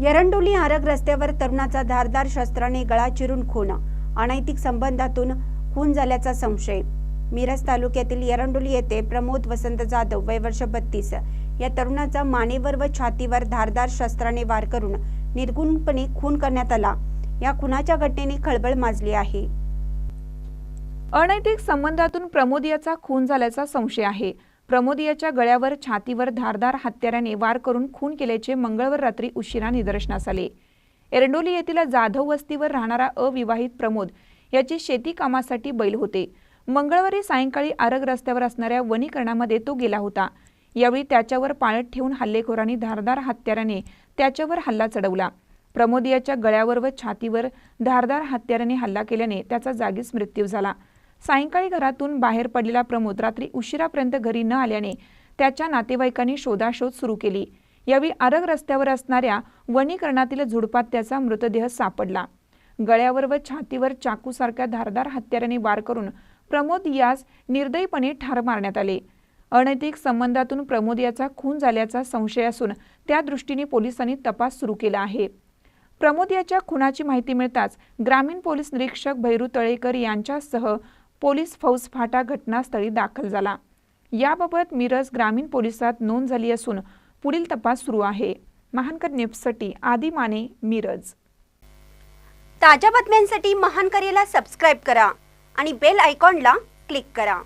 एरंडोली आरग रस्त्यावर तरुणाचा धारदार शस्त्राने गळा चिरून खून. अनैतिक संबंधातून खून झाल्याचा संशय. मिरज तालुक्यातील येरंडोली येथे प्रमोद वसंत जाधव वय वर्ष बत्तीस. या तरुणाचा मानेवर व छातीवर धारदार शस्त्राने वार करून निर्गुणपणे खून करण्यात आला. या खुनाच्या घटनेने खळबळ माजली आहे. अनैतिक संबंधातून प्रमोद याचा खून झाल्याचा संशय आहे. प्रमोदियाच्या गळ्यावर छातीवर धारदार हत्याराने वार करून खून केल्याचे मंगळवार रात्री उशिरा निदर्शनास आले. एरंडोली येथील जाधव वस्तीवर राहणारा अविवाहित प्रमोद याचे शेती कामासाठी बैल होते. मंगळवारी सायंकाळी आरग रस्त्यावर असणाऱ्या वनीकरणामध्ये तो गेला होता. यावेळी त्याच्यावर पाळत ठेवून हल्लेखोरांनी धारदार हत्याराने त्याच्यावर हल्ला चढवला. प्रमोदियाच्या गळ्यावर व छातीवर धारदार हत्याराने हल्ला केल्याने त्याचा जागीच मृत्यू झाला. सायंकाळी घरातून बाहेर पडलेला प्रमोद रात्री उशिरापर्यंत घरी न आल्याने त्याच्या नातेवाईकांनी शोधाशोध सुरू केली. यावेळी आरग रस्त्यावर असणाऱ्या वनीकरणातील झुडपात त्याचा मृतदेह सापडला. गळ्यावर व छातीवर चाकूसारख्या धारदार हत्याराने वार करून प्रमोद यास निर्दयीपणे ठार मारण्यात आले. अनैतिक संबंधातून प्रमोद याचा खून झाल्याचा संशय असून त्या दृष्टीने पोलिसांनी तपास सुरू केला आहे. प्रमोद याच्या खुनाची माहिती मिळताच ग्रामीण पोलीस निरीक्षक भैरू तळेकर यांच्यासह पोलीस फौज फाटा घटनास्थळी दाखल झाला. याबाबत मिरज ग्रामीण पोलिसात नोंद झाली असून पुढील तपास सुरू आहे. महानकर न्यूजसाठी आदी माने मिरज. ताज्या बातम्यांसाठी महानकरेला सबस्क्राईब करा आणि बेल आयकॉनला क्लिक करा.